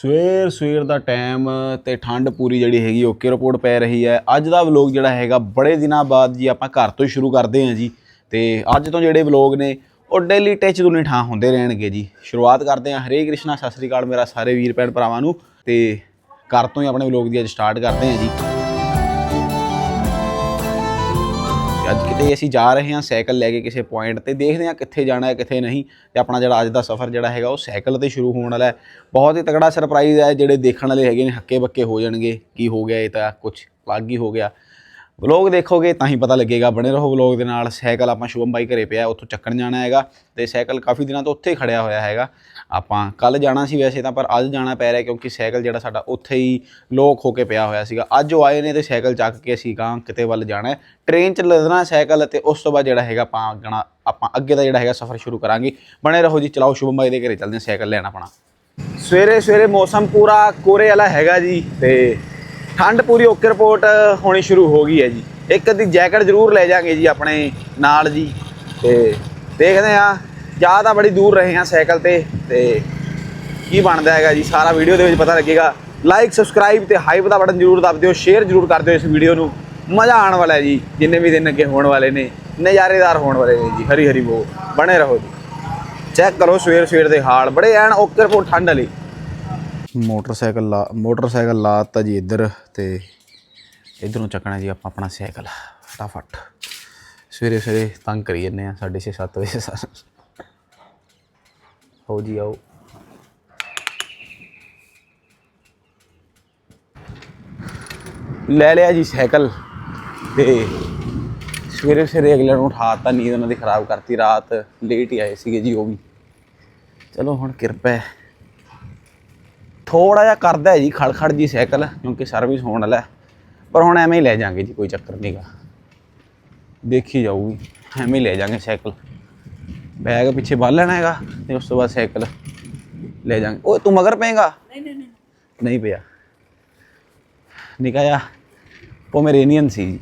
ਸਵੇਰ ਸਵੇਰ ਦਾ ਟਾਈਮ ਤੇ ਠੰਡ ਪੂਰੀ ਜਿਹੜੀ ਹੈਗੀ ਓਕੇ ਰਿਪੋਰਟ ਪੈ ਰਹੀ ਹੈ। ਅੱਜ ਦਾ ਵਲੋਗ ਜਿਹੜਾ ਹੈਗਾ ਬੜੇ ਦਿਨਾਂ ਬਾਅਦ ਜੀ ਆਪਾਂ ਘਰ ਤੋਂ ਹੀ ਸ਼ੁਰੂ ਕਰਦੇ ਹਾਂ ਜੀ। ਤੇ ਅੱਜ ਤੋਂ ਜਿਹੜੇ ਵਲੋਗ ਨੇ ਉਹ ਡੇਲੀ ਟੱਚ ਦੁਨੀ ਠਾਂ ਹੁੰਦੇ ਰਹਿਣਗੇ ਜੀ। ਸ਼ੁਰੂਆਤ ਕਰਦੇ ਹਾਂ। ਹਰੇ ਕ੍ਰਿਸ਼ਨਾ, ਸਤਿ ਸ੍ਰੀ ਅਕਾਲ ਮੇਰਾ ਸਾਰੇ ਵੀਰ ਭੈਣ ਭਰਾਵਾਂ ਨੂੰ। ਤੇ ਘਰ ਤੋਂ ਹੀ ਆਪਣੇ ਵਲੋਗ ਦੀ ਅੱਜ ਸਟਾਰਟ ਕਰਦੇ ਹਾਂ ਜੀ। ਅੱਜ ਕਿਤੇ ਅਸੀਂ ਜਾ ਰਹੇ ਹਾਂ ਸਾਈਕਲ ਲੈ ਕੇ ਕਿਸੇ ਪੁਆਇੰਟ ਤੇ, ਦੇਖਦੇ ਹਾਂ ਕਿੱਥੇ ਜਾਣਾ ਹੈ, ਕਿੱਥੇ ਨਹੀਂ ਤੇ ਆਪਣਾ ਜਿਹੜਾ ਅੱਜ ਦਾ ਸਫ਼ਰ ਜਿਹੜਾ ਹੈਗਾ ਉਹ ਸਾਈਕਲ ਤੇ ਸ਼ੁਰੂ ਹੋਣ ਵਾਲਾ ਹੈ। ਬਹੁਤ ਹੀ ਤਗੜਾ ਸਰਪ੍ਰਾਈਜ਼ ਹੈ ਜਿਹੜੇ ਦੇਖਣ ਵਾਲੇ ਹੈਗੇ ਨੇ, ਹੱਕੇ ਬੱਕੇ ਹੋ ਜਾਣਗੇ, ਕੀ ਹੋ ਗਿਆ ਇਹ ਤਾਂ ਕੁਝ ਅਲੱਗ ਹੀ ਹੋ ਗਿਆ। ਵਲੋਗ ਦੇਖੋਗੇ ਤਾਂ ਹੀ ਪਤਾ ਲੱਗੇਗਾ, ਬਣੇ ਰਹੋ ਵਲੋਗ ਦੇ ਨਾਲ, ਸਾਈਕਲ ਆਪਾਂ ਸ਼ੁਭਮ ਬਾਈ ਘਰੇ ਪਿਆ, ਉੱਥੋਂ ਚੱਕਣ ਜਾਣਾ ਹੈਗਾ ਤੇ ਸਾਈਕਲ ਕਾਫੀ ਦਿਨਾਂ ਤੋਂ ਉੱਥੇ ਹੀ ਖੜਿਆ ਹੋਇਆ ਹੈਗਾ। ਆਪਾਂ ਕੱਲ ਜਾਣਾ ਸੀ ਵੈਸੇ ਤਾਂ ਪਰ ਅੱਜ ਜਾਣਾ ਪੈ ਰਿਹਾ ਕਿਉਂਕਿ ਸਾਈਕਲ ਜਿਹੜਾ ਸਾਡਾ ਉੱਥੇ ਹੀ ਲੋਕ ਹੋ ਕੇ ਪਿਆ ਹੋਇਆ ਸੀਗਾ। ਅੱਜ ਉਹ ਆਏ ਨੇ ਤੇ ਸਾਈਕਲ ਚੱਕ ਕੇ ਅਸੀਂ ਗਾਂ ਕਿਤੇ ਵੱਲ ਜਾਣਾ ਹੈ। ਟ੍ਰੇਨ 'ਚ ਲੱਦਣਾ ਸਾਈਕਲ ਅਤੇ ਉਸ ਤੋਂ ਬਾਅਦ ਜਿਹੜਾ ਹੈਗਾ ਆਪਾਂ ਗਣਾ ਆਪਾਂ ਅੱਗੇ ਦਾ ਜਿਹੜਾ ਹੈਗਾ ਸਫ਼ਰ ਸ਼ੁਰੂ ਕਰਾਂਗੇ। ਬਣੇ ਰਹੋ ਜੀ, ਚਲਾਓ ਸ਼ੁਭਮ ਬਾਈ ਦੇ ਘਰੇ ਚੱਲਦੇ ਹਾਂ ਸਾਈਕਲ ਲੈਣ ਆਪਣਾ। ਸਵੇਰੇ ਸਵੇਰੇ ਮੌਸਮ ਪੂਰਾ ਕੋਰੇ ਵਾਲਾ ਹੈਗਾ ਜੀ ਤੇ ਠੰਡ ਪੂਰੀ ਓਕੇ ਰਿਪੋਰਟ ਹੋਣੀ ਸ਼ੁਰੂ ਹੋ ਗਈ ਹੈ ਜੀ। ਇੱਕ ਅੱਧੀ ਜੈਕਟ ਜ਼ਰੂਰ ਲੈ ਜਾਾਂਗੇ ਜੀ ਆਪਣੇ ਨਾਲ ਜੀ ਤੇ ਦੇਖਦੇ ਆ ਜਾ ਤਾਂ ਬੜੀ ਦੂਰ ਰਹੇ ਹਾਂ ਸਾਈਕਲ ਤੇ ਤੇ ਕੀ ਬਣਦਾ ਹੈਗਾ ਜੀ, ਸਾਰਾ ਵੀਡੀਓ ਦੇ ਵਿੱਚ ਪਤਾ ਲੱਗੇਗਾ। ਲਾਈਕ ਸਬਸਕ੍ਰਾਈਬ ਤੇ ਹਾਈਪ ਦਾ ਬਟਨ ਜ਼ਰੂਰ ਦਬ ਦਿਓ ਸ਼ੇਅਰ ਜ਼ਰੂਰ ਕਰ ਦਿਓ ਇਸ ਵੀਡੀਓ ਨੂੰ। ਮਜ਼ਾ ਆਉਣ ਵਾਲਾ ਹੈ ਜੀ, ਜਿੰਨੇ ਵੀ ਦਿਨ ਅੱਗੇ ਹੋਣ ਵਾਲੇ ਨੇ, ਨਜ਼ਾਰੇਦਾਰ ਹੋਣ ਵਾਲੇ ਨੇ ਜੀ, ਹਰੀ ਹਰੀ ਬੋ, ਬਣੇ ਰਹੋ ਜੀ। ਚੈੱਕ ਕਰੋ ਸਵੇਰ ਸਵੇਰ ਦੇ ਹਾਲ, ਬੜੇ ਐਨ ਓਕੇ ਰਿਪੋਰਟ ਠੰਡ ਵਾਲੀ। ਮੋਟਰਸਾਈਕਲ ਲਾ, ਮੋਟਰਸਾਈਕਲ ਲਾਤਾ ਜੀ ਇੱਧਰ, ਤੇ ਇਧਰੋਂ ਚੱਕਣਾ ਜੀ ਆਪਾਂ ਆਪਣਾ ਸਾਈਕਲ, ਫਟਾਫਟ। ਸਵੇਰੇ ਸਵੇਰੇ ਤੰਗ ਕਰੀ ਜੰਨੇ ਆ 6:30 7 ਵਜੇ। ਆਓ ਜੀ ਆਓ ਲੈ ਲਿਆ ਜੀ ਸਾਈਕਲ ਤੇ ਸਵੇਰੇ ਸਵੇਰੇ ਅਗਲੇ ਨੂੰ ਉਠਾਤਾ ਨੀਂਦ ਉਹਨਾਂ ਦੀ ਖਰਾਬ ਕਰਤੀ, ਰਾਤ ਲੇਟ ਹੀ ਆਏ ਸੀਗੇ ਜੀ ਉਹ ਵੀ। ਚਲੋ ਹੁਣ ਕਿਰਪਾ ਹੈ। ਥੋੜਾ ਜਿਹਾ ਕਰਦਾ ਹੈ ਜੀ, ਖੜਖੜ ਜੀ ਸਾਈਕਲ, ਕਿਉਂਕਿ ਸਰਵਿਸ ਹੋਣ ਵਾਲਾ ਪਰ ਹੁਣ ਐਵੇਂ ਹੀ ਲੈ ਜਾਾਂਗੇ ਜੀ, ਕੋਈ ਚੱਕਰ ਨਹੀਂਗਾ ਦੇਖੀ ਜਾਊਗੀ, ਐਵੇਂ ਹੀ ਲੈ ਜਾਾਂਗੇ ਸਾਈਕਲ। ਬੈਗ ਪਿੱਛੇ ਬੰਨ ਲੈਣਾ ਹੈਗਾ ਤੇ ਉਸ ਤੋਂ ਬਾਅਦ ਸਾਈਕਲ ਲੈ ਜਾਾਂਗੇ ਓਏ ਤੂੰ ਮਗਰ ਪਏਗਾ? ਨਹੀਂ ਨਹੀਂ ਨਹੀਂ। ਪਿਆ। ਨਿਕਾ ਜਾ ਪੋਮੇਰੇਨੀਅਨ ਸੀ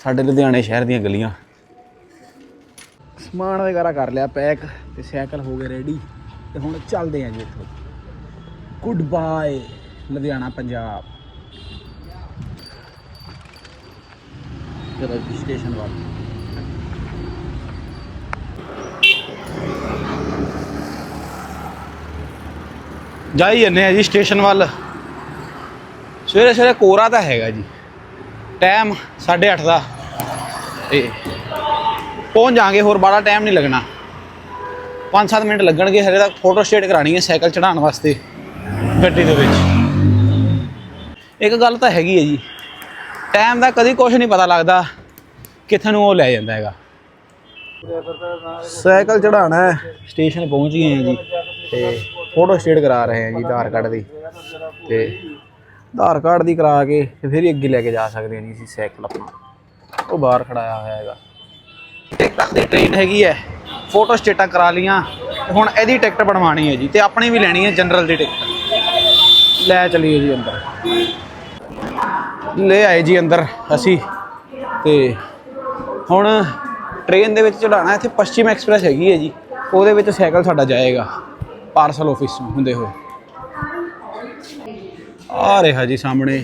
ਸਾਡੇ ਲੁਧਿਆਣੇ ਸ਼ਹਿਰ ਦੀਆਂ ਗਲੀਆਂ। ਸਮਾਨ ਵਗੈਰਾ ਕਰ ਲਿਆ ਪੈਕ ਤੇ ਸਾਈਕਲ ਹੋ ਗਏ ਰੈਡੀ ਤੇ ਹੁਣ ਚੱਲਦੇ ਆਂ ਜੀ ਇੱਥੋਂ। Good bye Ludhiana Punjab. ਚਲੋ ਜੀ ਸਟੇਸ਼ਨ ਵੱਲ। ਜਾਈ ਜੰਨੇ ਆ ਜੀ ਸਟੇਸ਼ਨ ਵੱਲ। ਸਵੇਰੇ ਸਵੇਰੇ ਕੋਰਾ ਤਾਂ ਹੈਗਾ ਜੀ। ਟਾਈਮ 8:30 ਦਾ। ਤੇ ਪਹੁੰਚ ਜਾਾਂਗੇ ਹੋਰ ਬੜਾ ਟਾਈਮ ਨਹੀਂ ਲੱਗਣਾ। 5-7 ਮਿੰਟ ਲੱਗਣਗੇ ਹਰੇ ਤੱਕ ਫੋਟੋ ਸਟੇਟ ਕਰਾਣੀ ਹੈ ਸਾਈਕਲ ਚੜਾਉਣ ਵਾਸਤੇ ਗੱਡੀ ਦੇ ਵਿੱਚ। ਇੱਕ ਗੱਲ ਤਾਂ ਹੈਗੀ ਹੈ ਜੀ। ਟਾਈਮ ਦਾ ਕਦੀ ਕੁਝ ਨਹੀਂ ਪਤਾ ਲੱਗਦਾ ਕਿੱਥੇ ਨੂੰ ਉਹ ਲੈ ਜਾਂਦਾ ਹੈਗਾ। ਸਾਈਕਲ ਚੜਾਉਣਾ ਹੈ। ਸਟੇਸ਼ਨ ਪਹੁੰਚ ਗਏ ਹਾਂ ਜੀ ਤੇ ਫੋਟੋ ਸਟੇਟ ਕਰਾ ਰਹੇ ਹਾਂ ਜੀ ਆਧਾਰ ਕਾਰਡ ਦੀ ਤੇ ਆਧਾਰ ਕਾਰਡ ਦੀ ਕਰਾ ਕੇ ਤੇ ਫਿਰ ਹੀ ਅੱਗੇ ਲੈ ਕੇ ਜਾ ਸਕਦੇ ਹਾਂ ਜੀ ਅਸੀਂ ਸਾਈਕਲ ਆਪਣਾ। ਉਹ ਬਾਹਰ ਖੜਾਇਆ ਹੋਇਆ ਹੈਗਾ। ਟਿਕਟਾਂ ਦੀ ਟ੍ਰੇਨ ਹੈਗੀ ਹੈ, ਫੋਟੋ ਸਟੇਟਾਂ ਕਰਾ ਲੀਆਂ ਹੁਣ ਇਹਦੀ ਟਿਕਟ ਬਣਵਾਣੀ ਹੈ ਜੀ ਤੇ ਆਪਣੀ ਵੀ ਲੈਣੀ ਹੈ ਜਨਰਲ ਦੀ ਟਿਕਟ। ਲੈ ਚਲੀਏ ਜੀ ਅੰਦਰ। ਲੈ ਆਏ ਜੀ ਅੰਦਰ ਅਸੀਂ ਤੇ ਹੁਣ ਟ੍ਰੇਨ ਦੇ ਵਿੱਚ ਚੜਾਣਾ ਇੱਥੇ ਪশ্ਚਿਮ ਐਕਸਪ੍ਰੈਸ ਹੈਗੀ ਹੈ ਜੀ। ਉਹਦੇ ਵਿੱਚ ਸਾਈਕਲ ਸਾਡਾ ਜਾਏਗਾ। ਪਾਰਸਲ ਆਫਿਸ ਹੁੰਦੇ ਹੋਏ। ਆ ਰਿਹਾ ਜੀ ਸਾਹਮਣੇ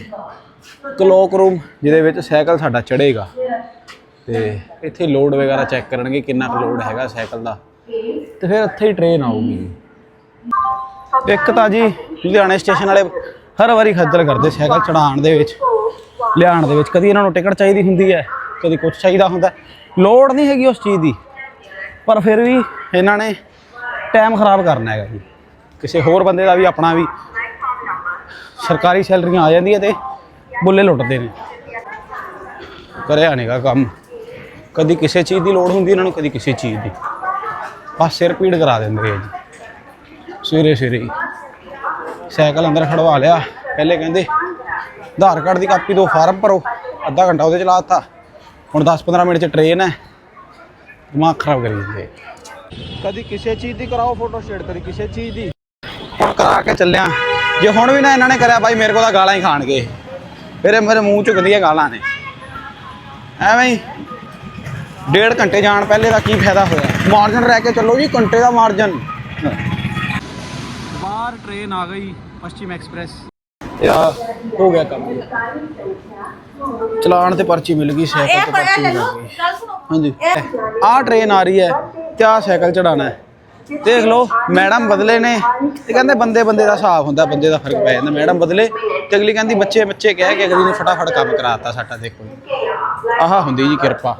ਕਲੋਕ ਰੂਮ ਜਿਹਦੇ ਵਿੱਚ ਸਾਈਕਲ ਸਾਡਾ ਚੜੇਗਾ ਤੇ ਇੱਥੇ ਲੋਡ ਵਗੈਰਾ ਚੈੱਕ ਕਰਨਗੇ ਕਿੰਨਾ ਕੁ ਲੋਡ ਹੈਗਾ ਸਾਈਕਲ ਦਾ। ਤੇ ਫਿਰ ਇੱਥੇ ਹੀ ਟ੍ਰੇਨ ਆਊਗੀ। ਇੱਕ ਤਾਂ ਜੀ, ਲੁਧਿਆਣੇ ਸਟੇਸ਼ਨ ਵਾਲੇ ਹਰ ਵਾਰੀ ਖੱਜਲ ਕਰਦੇ ਸਾਈਕਲ ਚੜਾਉਣ ਦੇ ਵਿੱਚ। ਲਿਆਉਣ ਦੇ ਵਿੱਚ ਕਦੀ ਇਹਨਾਂ ਨੂੰ ਟਿਕਟ ਚਾਹੀਦੀ ਹੁੰਦੀ ਹੈ। ਕਦੀ ਕੁਝ ਚਾਹੀਦਾ ਹੁੰਦਾ। ਲੋੜ ਨਹੀਂ ਹੈਗੀ ਉਸ ਚੀਜ਼ ਦੀ। ਪਰ ਫਿਰ ਵੀ ਇਹਨਾਂ ਨੇ ਟਾਈਮ ਖਰਾਬ ਕਰਨਾ ਹੈਗਾ ਜੀ। ਕਿਸੇ ਹੋਰ ਬੰਦੇ ਦਾ ਵੀ, ਆਪਣਾ ਵੀ ਸਰਕਾਰੀ ਸੈਲਰੀਆਂ ਆ ਜਾਂਦੀਆਂ ਤੇ ਬੁੱਲੇ ਲੁੱਟਦੇ ਨੇ। ਕਰਿਆ ਨਹੀਂਗਾ ਕੰਮ। ਕਦੀ ਕਿਸੇ ਚੀਜ਼ ਦੀ ਲੋੜ ਹੁੰਦੀ, ਇਹਨਾਂ ਨੂੰ ਕਦੀ ਕਿਸੇ ਚੀਜ਼ ਦੀ। ਬਸ ਸਿਰ ਪੀੜ ਕਰਾ ਦਿੰਦੇ ਆ ਜੀ। ਸਵੇਰੇ ਸਵੇਰੇ ਸਾਈਕਲ ਅੰਦਰ ਖੜਵਾ ਲਿਆ। ਪਹਿਲੇ ਕਹਿੰਦੇ, ਆਧਾਰ ਕਾਰਡ ਦੀ ਕਾਪੀ ਦੋ ਫਾਰਮ ਭਰੋ। ਅੱਧਾ ਘੰਟਾ ਉਹਦੇ ਚ ਲਾਤਾ ਹੁਣ 10-15 ਮਿੰਟ ਚ ਟ੍ਰੇਨ ਹੈ। ਦਿਮਾਗ ਖਰਾਬ ਕਰੀ ਦਿੰਦੇ ਕਦੀ ਕਿਸੇ ਚੀਜ਼ ਦੀ ਕਰਾਓ ਫੋਟੋ ਸਟੇਟ ਕਦੀ ਕਿਸੇ ਚੀਜ਼ ਦੀ। ਹੁਣ ਕਰਾ ਕੇ ਚੱਲਿਆ। ਜੇ ਹੁਣ ਵੀ ਨਾ ਇਹਨਾਂ ਨੇ ਕਰਿਆ ਬਾਈ ਮੇਰੇ ਕੋਲ ਤਾਂ ਗਾਲਾਂ ਹੀ ਖਾਣਗੇ। ਫਿਰ ਇਹ ਮੇਰੇ ਮੂੰਹ ਚੁੱਕਦੀਆਂ ਗਾਲਾਂ ਨੇ। ਐਵੇਂ ਹੀ ਡੇਢ ਘੰਟੇ ਜਾਣ ਪਹਿਲੇ ਦਾ ਕੀ ਫਾਇਦਾ ਹੋਇਆ? ਮਾਰਜਨ ਰਹਿ ਕੇ ਚੱਲੋ ਜੀ ਘੰਟੇ ਦਾ ਮਾਰਜਨ ਯਾਰ ਟ੍ਰੇਨ ਆ ਗਈ ਪੱਛਮ ਐਕਸਪ੍ਰੈਸ ਯਾ ਹੋ ਗਿਆ ਕੰਮ। ਚਲਾਣ ਤੇ ਪਰਚੀ ਮਿਲ ਗਈ ਸਾਈਕਲ ਤੇ ਪਰਚੀ ਮਿਲ ਗਈ। ਹਾਂਜੀ। ਆਹ ਟ੍ਰੇਨ ਆ ਰਹੀ ਹੈ ਤੇ ਆਹ ਸਾਈਕਲ ਚੜਾਣਾ ਹੈ। ਦੇਖ ਲਓ ਮੈਡਮ ਬਦਲੇ ਨੇ। ਤੇ ਕਹਿੰਦੇ ਬੰਦੇ ਬੰਦੇ ਦਾ ਹਿਸਾਬ ਹੁੰਦਾ ਬੰਦੇ ਦਾ ਫ਼ਰਕ ਪੈ ਜਾਂਦਾ। ਮੈਡਮ ਬਦਲੇ ਤੇ ਅਗਲੀ ਕਹਿੰਦੀ ਬੱਚੇ ਬੱਚੇ ਕਹਿ ਕੇ ਅਗਲੀ ਨੇ ਫਟਾਫਟ ਕੰਮ ਕਰਾਤਾ ਸਾਡਾ ਦੇਖੋ। ਆਹ ਹੁੰਦੀ ਜੀ ਕਿਰਪਾ।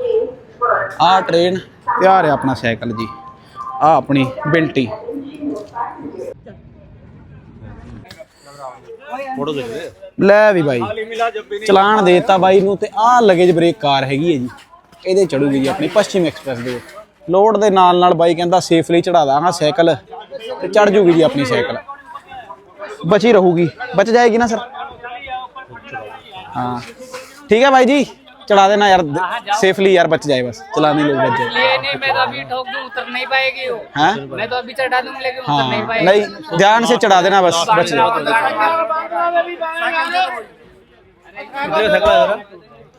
ਆਹ ਟ੍ਰੇਨ ਤੇ ਆਹ ਰਿਹਾ ਆਪਣਾ ਸਾਈਕਲ ਜੀ। ਆਹ ਆਪਣੀ ਬਿਲਟੀ। ਲੈ ਵੀ ਬਾਈ। ਚਲਾਨ ਦੇਤਾ ਬਾਈ ਨੂੰ ਤੇ ਆਹ ਲਗੇਜ ਬ੍ਰੇਕ ਕਾਰ ਹੈਗੀ ਹੈ ਜੀ। ਇਹਦੇ ਚੜੂਗੀ ਜੀ ਆਪਣੀ ਪਸ਼ਚਿਮ ਐਕਸਪ੍ਰੈਸ ਦੇ। ਲੋਡ ਦੇ ਨਾਲ ਨਾਲ ਬਾਈ ਕਹਿੰਦਾ ਸੇਫਲੀ ਚੜਾ ਦਾਂਗਾ ਸਾਈਕਲ ਤੇ ਚੜ ਜੂਗੀ ਜੀ ਆਪਣੀ ਸਾਈਕਲ। ਬਚੀ ਰਹੂਗੀ। ਬਚ ਜਾਏਗੀ ਨਾ ਸਰ? ਹਾਂ। ਠੀਕ ਹੈ ਬਾਈ ਜੀ। चढ़ा देना यार सेफली यार बच जाए बस चलाने लोग बच जाए ये नहीं मैं तो अभी ठोक दूं उतर नहीं पाएगी वो हैं मैं तो अभी चढ़ा दूंगा लेकिन उतर नहीं हाँ पाएगी नहीं ध्यान से चढ़ा देना बस बच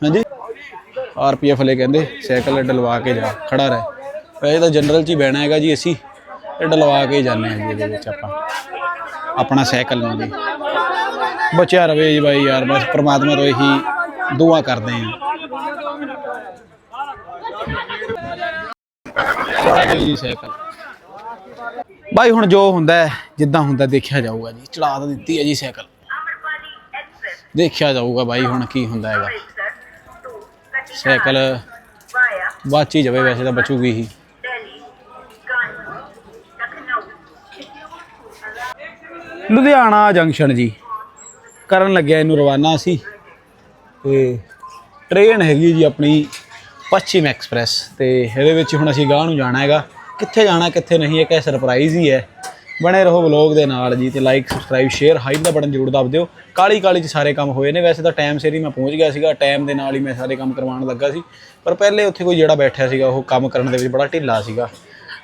हाँ जी ਆਰਪੀਐਫ ਵਾਲੇ ਕਹਿੰਦੇ ਸਾਈਕਲ ਡਲਵਾ ਕੇ ਜਾ ਖੜਾ ਰਹਿ ਵੈਸੇ ਤਾਂ ਜਨਰਲ ਚ ਹੀ ਬਹਿਣਾ ਹੈਗਾ ਜੀ ਅਸੀਂ ਤੇ ਡਲਵਾ ਕੇ ਹੀ ਜਾਂਦੇ ਹਾਂ ਜੀ ਇਹਦੇ ਵਿੱਚ ਆਪਾਂ ਆਪਣਾ ਸਾਈਕਲ ਨੂੰ ਜੀ ਬਚਿਆ ਰਵੇ ਜੀ ਬਾਈ ਯਾਰ ਬਸ ਪ੍ਰਮਾਤਮਾ ਤੋਂ ਇਹੀ ਦੁਆ ਕਰਦੇ ਹਾਂ ਸਾਈਕਲ ਜੀ ਸਾਈਕਲ ਬਾਈ, ਹੁਣ ਜੋ ਹੁੰਦਾ ਹੈ, ਜਿੱਦਾਂ ਹੁੰਦਾ, ਦੇਖਿਆ ਜਾਊਗਾ ਜੀ। ਚੜਾ ਤਾਂ ਦਿੱਤੀ ਹੈ ਜੀ ਸਾਈਕਲ। ਦੇਖਿਆ ਜਾਊਗਾ ਬਾਈ, ਹੁਣ ਕੀ ਹੁੰਦਾ ਹੈਗਾ। ਸਾਈਕਲ ਬਾਚ ਹੀ ਜਾਵੇ ਵੈਸੇ ਤਾਂ, ਬਚੂਗੀ ਹੀ। ਲੁਧਿਆਣਾ ਜੰਕਸ਼ਨ ਜੀ। ਕਰਨ ਲੱਗਿਆ ਇਹਨੂੰ ਰਵਾਨਾ ਸੀ ਤੇ ਟ੍ਰੇਨ ਹੈਗੀ ਜੀ ਆਪਣੀ ਪੱਛਮ ਐਕਸਪ੍ਰੈਸ ਤੇ ਇਹਦੇ ਵਿੱਚ ਹੁਣ ਅਸੀਂ ਗਾਂਹ ਨੂੰ ਜਾਣਾ ਹੈਗਾ। ਕਿੱਥੇ ਜਾਣਾ, ਕਿੱਥੇ ਨਹੀਂ, ਇਹ ਕਿ ਸਰਪ੍ਰਾਈਜ਼ ਹੀ ਹੈ। ਬਣੇ ਰਹੋ ਵਲੌਗ ਦੇ ਨਾਲ ਜੀ ਤੇ ਲਾਈਕ ਸਬਸਕ੍ਰਾਈਬ ਸ਼ੇਅਰ ਹਾਈਪ ਦਾ ਬਟਨ ਜ਼ਰੂਰ ਦਬ ਦਿਓ। ਕਾਲੀ ਕਾਲੀ ਚ ਸਾਰੇ ਕੰਮ ਹੋਏ ਨੇ। ਵੈਸੇ ਤਾਂ ਟਾਈਮ ਸਿਰ ਹੀ ਮੈਂ ਪਹੁੰਚ ਗਿਆ ਸੀਗਾ। ਟਾਈਮ ਦੇ ਨਾਲ ਹੀ ਮੈਂ ਸਾਰੇ ਕੰਮ ਕਰਵਾਉਣ ਲੱਗਾ ਸੀ। ਪਰ ਪਹਿਲੇ ਉੱਥੇ ਕੋਈ ਜਿਹੜਾ ਬੈਠਿਆ ਸੀਗਾ, ਉਹ ਕੰਮ ਕਰਨ ਦੇ ਵਿੱਚ ਬੜਾ ਢਿੱਲਾ ਸੀਗਾ।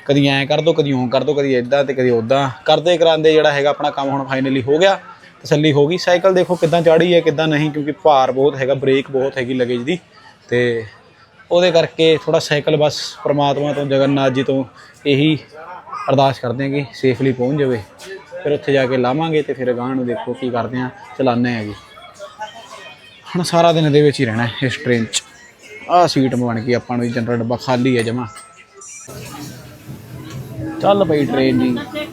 ਕਦੀ ਐਂ ਕਰ ਦੋ, ਕਦੀ ਓਂ ਕਰ ਦੋ, ਕਦੀ ਇਦਾਂ ਤੇ ਕਦੀ ਉਦਾਂ ਕਰਦੇ ਕਰਾਂਦੇ ਜਿਹੜਾ ਹੈਗਾ ਆਪਣਾ ਕੰਮ ਹੁਣ ਫਾਈਨਲੀ ਹੋ ਗਿਆ। ਤਸੱਲੀ ਹੋ ਗਈ। ਸਾਈਕਲ ਦੇਖੋ ਕਿੱਦਾਂ ਚਾੜੀ ਹੈ, ਕਿੱਦਾਂ ਨਹੀਂ, ਕਿਉਂਕਿ ਭਾਰ ਬਹੁਤ ਹੈਗਾ, ਬ੍ਰੇਕ ਬਹੁਤ ਹੈਗੀ ਲਗੇਜ ਦੀ। ਤੇ ਉਹਦੇ ਕਰਕੇ ਥੋੜਾ ਸਾਈਕਲ ਬਸ ਪ੍ਰਮਾਤਮਾ ਤੋਂ, ਜਗਨਨਾਥ ਜੀ ਤੋਂ ਇਹੀ ਅਰਦਾਸ ਕਰਦੇ ਹਾਂ ਕਿ ਸੇਫਲੀ ਪਹੁੰਚ ਜਾਵੇ। ਫਿਰ ਉੱਥੇ ਜਾ ਕੇ ਲਾਵਾਂਗੇ ਤੇ ਫਿਰ ਅਗਾਂਹ ਨੂੰ ਦੇਖੋ ਕੀ ਕਰਦੇ ਆ ਚਲਾਉਂਦੇ ਆ ਜੀ। ਹੁਣ ਸਾਰਾ ਦਿਨ ਇਹਦੇ ਵਿੱਚ ਹੀ ਰਹਿਣਾ ਇਸ ਟ੍ਰੇਨ 'ਚ। ਆਹ ਸੀਟ ਬਣ ਗਈ ਆਪਾਂ ਨੂੰ ਜਨਰਲ ਡੱਬਾ ਖਾਲੀ ਹੈ ਜਮਾ। ਚੱਲ ਪਈ ਟ੍ਰੇਨ ਜੀ।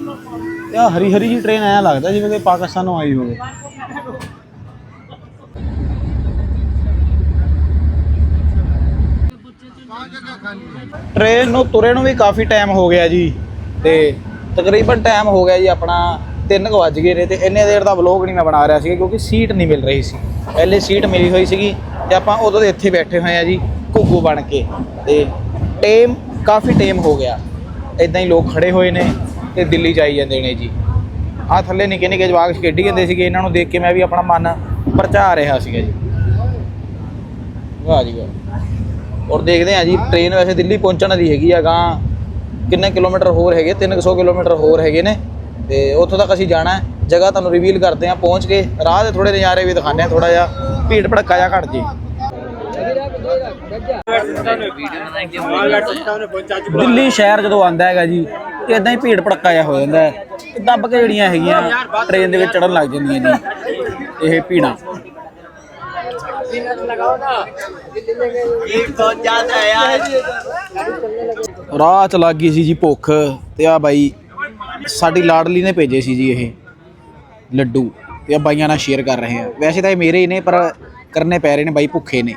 ਤੇ ਹਰੀ ਹਰੀ ਜੀ ਟ੍ਰੇਨ ਐਂ ਲੱਗਦਾ ਜਿਵੇਂ ਕਿ ਪਾਕਿਸਤਾਨੋਂ ਆਈ ਹੋਵੇ। ਟ੍ਰੇਨ ਨੂੰ ਤੁਰੇ ਨੂੰ ਵੀ ਕਾਫੀ ਟਾਈਮ ਹੋ ਗਿਆ ਜੀ। ਤੇ ਤਕਰੀਬਨ ਟਾਈਮ ਹੋ ਗਿਆ ਜੀ ਆਪਣਾ 3 ਵਜ ਗਏ ਨੇ ਤੇ ਇੰਨੇ ਦੇਰ ਦਾ ਵਲੌਗ ਨਹੀਂ ਮੈਂ ਬਣਾ ਰਿਹਾ ਸੀ ਕਿਉਂਕਿ ਸੀਟ ਨਹੀਂ ਮਿਲ ਰਹੀ ਸੀ। ਪਹਿਲੇ ਸੀਟ ਮਿਲੀ ਹੋਈ ਸੀਗੀ ਤੇ ਆਪਾਂ ਉਦੋਂ ਦੇ ਇੱਥੇ ਬੈਠੇ ਹੋਏ ਆ ਜੀ, ਘੁੱਗੂ ਬਣ ਕੇ। ਤੇ ਟੇਮ ਕਾਫੀ ਟੇਮ ਹੋ ਗਿਆ। ਇਦਾਂ ਹੀ ਲੋਕ ਖੜੇ ਹੋਏ ਨੇ। ਤੇ ਦਿੱਲੀ ਜਾਈ ਜਾਂਦੇ ਨੇ ਜੀ। ਆ ਥੱਲੇ ਨਿੱਕੇ ਨਿੱਕੇ ਜਵਾਕ ਖੇਡੀ ਜਾਂਦੇ ਸੀਗੇ, ਇਹਨਾਂ ਨੂੰ ਦੇਖ ਕੇ ਮੈਂ ਵੀ ਆਪਣਾ ਮਨ ਪਰਚਾ ਰਿਹਾ ਸੀਗਾ ਜੀ। ਵਾਹ ਜੀ ਵਾਹ। ਔਰ ਦੇਖਦੇ ਆ ਜੀ ਟ੍ਰੇਨ ਵੈਸੇ ਦਿੱਲੀ ਪਹੁੰਚਣ ਦੀ ਹੈਗੀ ਆ ਗਾਂ ਕਿੰਨੇ ਕਿਲੋਮੀਟਰ ਹੋਰ ਹੈਗੇ 300 ਕਿਲੋਮੀਟਰ ਹੋਰ ਹੈਗੇ ਨੇ। ਤੇ ਉੱਥੋਂ ਤੱਕ ਅਸੀਂ ਜਾਣਾ ਹੈ। ਜਗ੍ਹਾ ਤੁਹਾਨੂੰ ਰਿਵੀਲ ਕਰਦੇ ਆ ਪਹੁੰਚ ਕੇ ਰਾਹ ਦੇ ਥੋੜੇ ਨਜ਼ਾਰੇ ਵੀ ਦਿਖਾਉਂਦੇ ਆ ਥੋੜਾ ਜਿਹਾ ਭੀੜ ਭੜੱਕਾ ਜਿਹਾ ਘਟ ਜੀ। ਦਿੱਲੀ ਸ਼ਹਿਰ ਜਦੋਂ ਆਂਦਾ ਹੈਗਾ ਜੀ, ਤੇ ਇਦਾਂ ਹੀ ਭੀੜ ਭੜੱਕਾ ਜਿਹਾ ਹੋ ਜਾਂਦਾ ਹੈ। ਦੱਬ ਕੇ ਜਿਹੜੀਆਂ ਹੈਗੀਆਂ ਟ੍ਰੇਨ ਦੇ ਵਿੱਚ ਚੜਨ ਲੱਗ ਜਾਂਦੀਆਂ ਜੀ, ਇਹ ਭੀੜਾਂ। ਰਾਹ ਚ ਲੱਗ ਗਈ ਸੀ ਜੀ ਭੁੱਖ, ਤੇ ਆ ਬਾਈ, ਸਾਡੀ ਲਾਡਲੀ ਨੇ ਭੇਜੇ ਸੀ ਜੀ ਇਹ, ਲੱਡੂ, ਤੇ ਆ ਬਾਈਆਂ ਨਾਲ ਸ਼ੇਅਰ ਕਰ ਰਹੇ ਆ ਵੈਸੇ ਤਾਂ ਇਹ ਮੇਰੇ ਹੀ ਨੇ, ਪਰ ਕਰਨੇ ਪੈ ਰਹੇ ਨੇ, ਬਾਈ ਭੁੱਖੇ ਨੇ।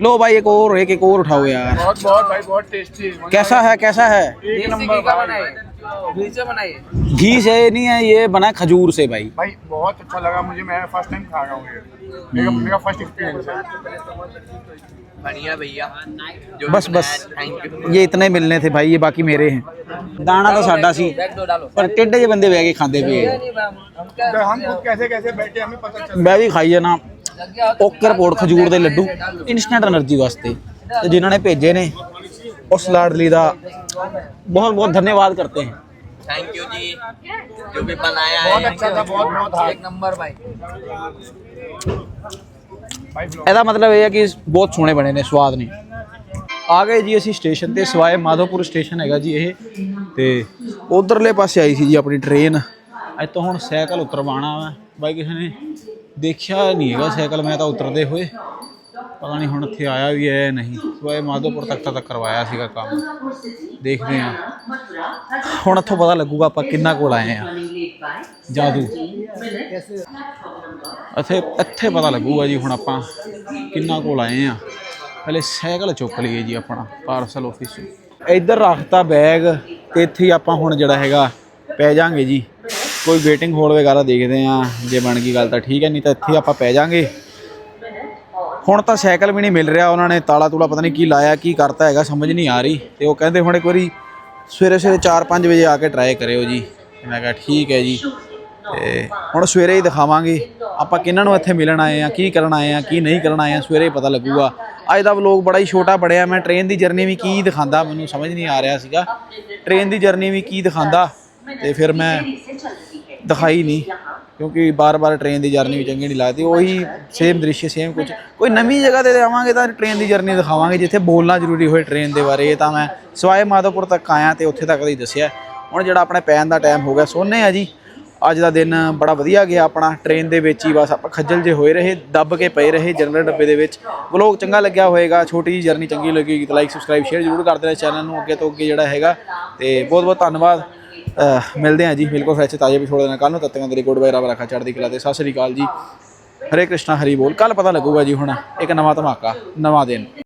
लो भाई एक और एक एक और उठाओ यार बहुत बहुत भाई बहुत टेस्टी कैसा है कैसा है एक नंबर भाई घी से नहीं है ये बना है खजूर से भाई भाई बहुत अच्छा लगा मुझे मैं फर्स्ट टाइम खा रहा हूँ ये मेरा मेरा फर्स्ट एक्सपीरियंस है बढ़िया भैया जो बस बस थैंक यू ये इतने मिलने थे भाई ये बाकी मेरे हैं दाना तो साडा सी पर टेढ़े जे बंदे बह के खाते पे तो हम खुद कैसे कैसे बैठे हमें पता चल ਮੈਂ ਵੀ ਖਾਈ ਜਾਣਾ ਓਕਰ ਪੋੜ ਖਜੂਰ ਦੇ ਲੱਡੂ ਇਨਸਟੈਂਟ એનર્ਜੀ ਵਾਸਤੇ ਤੇ ਜਿਨ੍ਹਾਂ ਨੇ ਭੇਜੇ ਨੇ ਉਸ ਲਾਡਲੀ ਦਾ ਬਹੁਤ ਬਹੁਤ ਧੰਨਵਾਦ ਕਰਤੇ ਹਾਂ। थैंक यू जी जो भी बनाया है बहुत अच्छा था बहुत बहुत एक नंबर ਇਹਦਾ ਮਤਲਬ ਇਹ ਹੈ ਕਿ ਬਹੁਤ ਸੋਹਣੇ ਬਣੇ ਨੇ ਸਵਾਦ ਨੇ। ਆ ਗਏ ਜੀ ਅਸੀਂ ਸਟੇਸ਼ਨ ਤੇ ਸਵਾਏ ਮਾਧੋਪੁਰ ਸਟੇਸ਼ਨ ਹੈਗਾ ਜੀ ਇਹ। ਤੇ ਉਧਰਲੇ ਪਾਸੇ ਆਈ ਸੀ ਜੀ ਆਪਣੀ ਟ੍ਰੇਨ ਅੱਜ ਤੋਂ ਹੁਣ ਸਾਈਕਲ ਉਤਰਵਾਣਾ ਵਾ। ਬਾਈ ਕਿਸੇ ਨੇ ਦੇਖਿਆ ਨਹੀਂ ਹੈਗਾ ਸਾਈਕਲ, ਮੈਂ ਤਾਂ ਉਤਰਦੇ ਹੋਏ। ਪਤਾ ਨਹੀਂ ਹੁਣ ਇੱਥੇ ਆਇਆ ਵੀ ਹੈ ਨਹੀਂ। ਸਵਾਏ ਮਾਧੋਪੁਰ ਤੱਕ ਤਾਂ ਕਰਵਾਇਆ ਸੀਗਾ ਕੰਮ। ਦੇਖਦੇ ਆ ਹੁਣ ਇੱਥੋਂ ਪਤਾ ਲੱਗੂਗਾ ਆਪਾਂ ਕਿੰਨਾ ਕੋਲ ਆਏ ਆ ਜਾਦੂ। ਇੱਥੇ ਇੱਥੇ ਪਤਾ ਲੱਗੂਗਾ ਜੀ ਹੁਣ ਆਪਾਂ ਕਿੰਨਾ ਕੋਲ ਆਏ ਆ ਪਹਿਲੇ ਸਾਈਕਲ ਚੁੱਕ ਲਈਏ ਜੀ ਆਪਣਾ ਪਾਰਸਲ ਆਫਿਸ ਤੋਂ ਇੱਧਰ ਰੱਖਤਾ ਬੈਗ ਤੇ ਇੱਥੇ ਹੀ ਆਪਾਂ ਹੁਣ ਜਿਹੜਾ ਹੈਗਾ, ਪੈ ਜਾਾਂਗੇ ਜੀ। ਕੋਈ ਵੇਟਿੰਗ ਹੋਲ ਵਗੈਰਾ ਦੇਖਦੇ ਆ ਜੇ ਬਣ ਗਈ ਗੱਲ ਤਾਂ ਠੀਕ ਹੈ, ਨਹੀਂ ਤਾਂ ਇੱਥੇ ਆਪਾਂ ਪੈ ਜਾਾਂਗੇ। ਹੁਣ ਤਾਂ ਸਾਈਕਲ ਵੀ ਨਹੀਂ ਮਿਲ ਰਿਹਾ, ਉਹਨਾਂ ਨੇ ਤਾਲਾ ਤੂਲਾ ਪਤਾ ਨਹੀਂ ਕੀ ਲਾਇਆ, ਕੀ ਕਰਤਾ ਹੈਗਾ, ਸਮਝ ਨਹੀਂ ਆ ਰਹੀ। ਤੇ ਉਹ ਕਹਿੰਦੇ ਹੁਣ ਇੱਕ ਵਾਰੀ ਸਵੇਰੇ ਸਵੇਰੇ 4-5 ਵਜੇ ਆ ਕੇ ਟਰਾਈ ਕਰਿਓ ਜੀ। ਮੈਂ ਕਿਹਾ ਠੀਕ ਹੈ ਜੀ। ਤੇ ਹੁਣ ਸਵੇਰੇ ਹੀ ਦਿਖਾਵਾਂਗੇ, ਆਪਾਂ ਕਿਹਨਾਂ ਨੂੰ ਇੱਥੇ ਮਿਲਣ ਆਏ ਆ ਕੀ ਕਰਨ ਆਏ ਆ ਕੀ ਨਹੀਂ ਕਰਨ ਆਏ ਆ ਸਵੇਰੇ ਹੀ ਪਤਾ ਲੱਗੂਗਾ। ਅੱਜ ਦਾ ਵਲੋਗ ਬੜਾ ਹੀ ਛੋਟਾ ਬੜਿਆ ਮੈਂ ਟ੍ਰੇਨ ਦੀ ਜਰਨੀ ਵੀ ਕੀ ਦਿਖਾਉਂਦਾ, ਮੈਨੂੰ ਸਮਝ ਨਹੀਂ ਆ ਰਿਹਾ ਸੀਗਾ। ਟ੍ਰੇਨ ਦੀ ਜਰਨੀ ਵੀ ਕੀ ਦਿਖਾਉਂਦਾ, ਤੇ ਫਿਰ ਮੈਂ ਦਿਖਾਈ ਨਹੀਂ, ਕਿਉਂਕਿ ਬਾਰ-ਬਾਰ ਟ੍ਰੇਨ ਦੀ ਜਰਨੀ ਵੀ ਚੰਗੀ ਨਹੀਂ ਲੱਗਦੀ, ਉਹੀ ਸੇਮ ਦ੍ਰਿਸ਼ ਸੇਮ ਕੁਝ ਕੋਈ ਨਵੀਂ ਜਗ੍ਹਾ ਤੇ ਆਵਾਂਗੇ ਤਾਂ ਟ੍ਰੇਨ ਦੀ ਜਰਨੀ ਦਿਖਾਵਾਂਗੇ, ਜਿੱਥੇ ਬੋਲਣਾ ਜ਼ਰੂਰੀ ਹੋਏ ਟ੍ਰੇਨ ਦੇ ਬਾਰੇ, ਇਹ ਤਾਂ ਮੈਂ ਸਵਾਏ ਮਾਧੋਪੁਰ ਤੱਕ ਆਇਆ ਤੇ ਉੱਥੇ ਤੱਕ ਦਾ ਦੱਸਿਆ। ਹੁਣ ਜਿਹੜਾ ਆਪਣੇ ਪੈਣ ਦਾ ਟਾਈਮ ਹੋ ਗਿਆ, ਸੋਨੇ ਆ ਜੀ। ਅੱਜ ਦਾ ਦਿਨ ਬੜਾ ਵਧੀਆ ਗਿਆ ਆਪਣਾ ਟ੍ਰੇਨ ਦੇ ਵਿੱਚ ਹੀ ਬਸ ਆਪਾਂ ਖੱਜਲ ਜੇ ਹੋਏ ਰਹੇ, ਦੱਬ ਕੇ ਪਏ ਰਹੇ ਜਨਰਲ ਡੱਬੇ ਦੇ ਵਿੱਚ। ਵਲੋਗ ਚੰਗਾ ਲੱਗਿਆ ਹੋਏਗਾ, ਛੋਟੀ ਜੀ ਜਰਨੀ ਚੰਗੀ ਲੱਗੇਗੀ ਤਾਂ ਲਾਈਕ ਸਬਸਕ੍ਰਾਈਬ ਸ਼ੇਅਰ ਜ਼ਰੂਰ ਕਰ ਦੇਣਾ ਚੈਨਲ ਨੂੰ, ਅੱਗੇ ਤੋਂ ਅੱਗੇ ਜਿਹੜਾ ਹੈਗਾ। ਤੇ ਬਹੁਤ ਬਹੁਤ ਧੰਨਵਾਦ। ਮਿਲਦੇ ਹਾਂ ਜੀ। ਬਿਲਕੁਲ ਫਰੈਸ਼ ਤਾਜ਼ੇ ਐਪੀਸੋਡ ਦੇ ਨਾਲ ਕੱਲ ਨੂੰ। ਤੱਕ ਤੱਕ ਦੇ ਲਈ ਗੁੱਡ ਰੱਖਾ ਚੜ੍ਹਦੀ ਕਲਾ ਤੇ। ਸਤਿ ਸ੍ਰੀ ਅਕਾਲ ਜੀ। ਹਰੇ ਕ੍ਰਿਸ਼ਨਾ, ਹਰੀ ਬੋਲ। ਕੱਲ ਪਤਾ ਲੱਗੂਗਾ ਜੀ ਹੁਣ ਇੱਕ ਨਵਾਂ ਧਮਾਕਾ, ਨਵਾਂ ਦਿਨ।